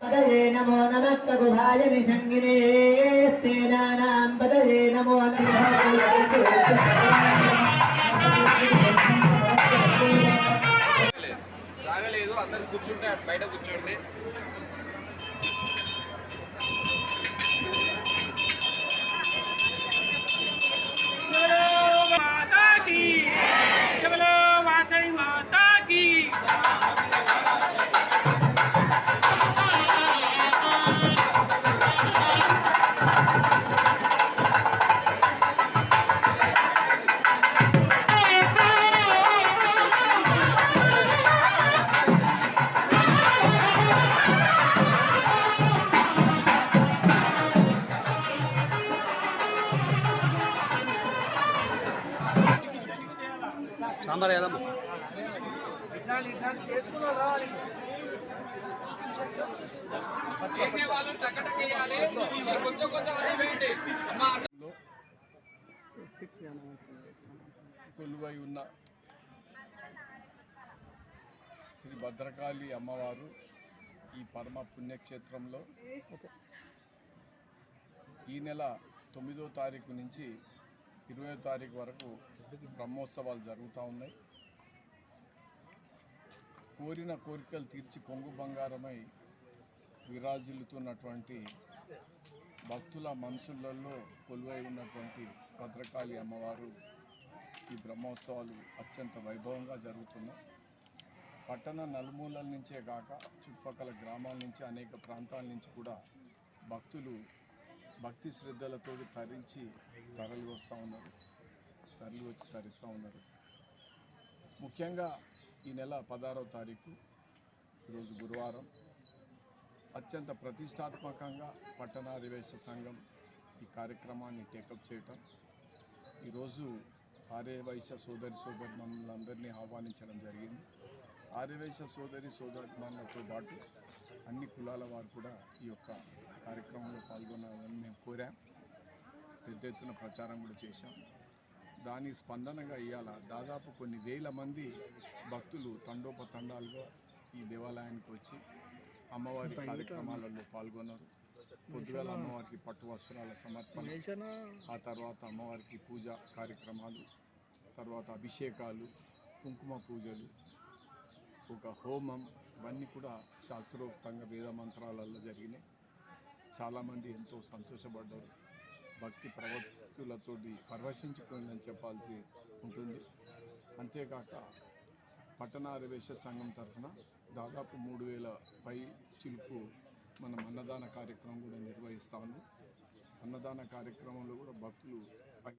పదవే నమో నమస్తగుభాయ నిషంగినే పదవే నమో తాగలేదు అందరు కూర్చుంటే బయట కూర్చోండి. సాంబార్లో కొలువై ఉన్న శ్రీ భద్రకాళి అమ్మవారు ఈ పరమ పుణ్యక్షేత్రంలో ఈ నెల తొమ్మిదో తారీఖు నుంచి ఇరవై తారీఖు వరకు బ్రహ్మోత్సవాలు జరుగుతూ ఉన్నాయి. కోరిన కోరికలు తీర్చి కొంగు బంగారమై విరాజిల్లుతున్నటువంటి భక్తుల మనసులలో కొలువై ఉన్నటువంటి భద్రకాళి అమ్మవారు ఈ బ్రహ్మోత్సవాలు అత్యంత వైభవంగా జరుగుతున్నాయి. పట్టణ నలుమూలల నుంచే కాక చుట్టుపక్కల గ్రామాల నుంచి అనేక ప్రాంతాల నుంచి కూడా భక్తులు భక్తి శ్రద్ధలతో తరించి తరలి వస్తూ ఉన్నారు. తరలి వచ్చి తరిస్తూ ఉన్నారు. ముఖ్యంగా ఈ నెల పదహారవ తారీఖు ఈరోజు గురువారం అత్యంత ప్రతిష్టాత్మకంగా పట్టణాధివేశ సంఘం ఈ కార్యక్రమాన్ని టేకప్ చేయటం ఈరోజు ఆర్యవైశ్య సోదరి సోదరిమణులందరినీ ఆహ్వానించడం జరిగింది. ఆర్యవైశ్య సోదరి సోదరిమణులతో పాటు అన్ని కులాల వారు కూడా ఈ యొక్క కార్యక్రమంలో పాల్గొనాలని మేము కోరాం. పెద్ద ఎత్తున ప్రచారం కూడా చేశాం. దాని స్పందనగా ఇవాళ దాదాపు కొన్ని వేల మంది భక్తులు తండోపతండాలుగా ఈ దేవాలయానికి వచ్చి అమ్మవారి కార్యక్రమాలలో పాల్గొన్నారు. పొద్దుగాల అమ్మవారికి పట్టు వస్త్రాల సమర్పణ ఆ తర్వాత అమ్మవారికి పూజ కార్యక్రమాలు తర్వాత అభిషేకాలు కుంకుమ పూజలు ఒక హోమం ఇవన్నీ కూడా శాస్త్రోక్తంగా వేద మంత్రాలలో జరిగినాయి. చాలామంది ఎంతో సంతోషపడ్డారు. భక్తి ప్రవృత్తులతోటి పరవశించుకుందని చెప్పాల్సి ఉంటుంది. అంతేకాక పట్టణాధివేశ సంఘం తరఫున దాదాపు మూడు వేల పై చిలుపు మనం అన్నదాన కార్యక్రమం కూడా నిర్వహిస్తాము అన్నదాన కార్యక్రమంలో కూడా భక్తులు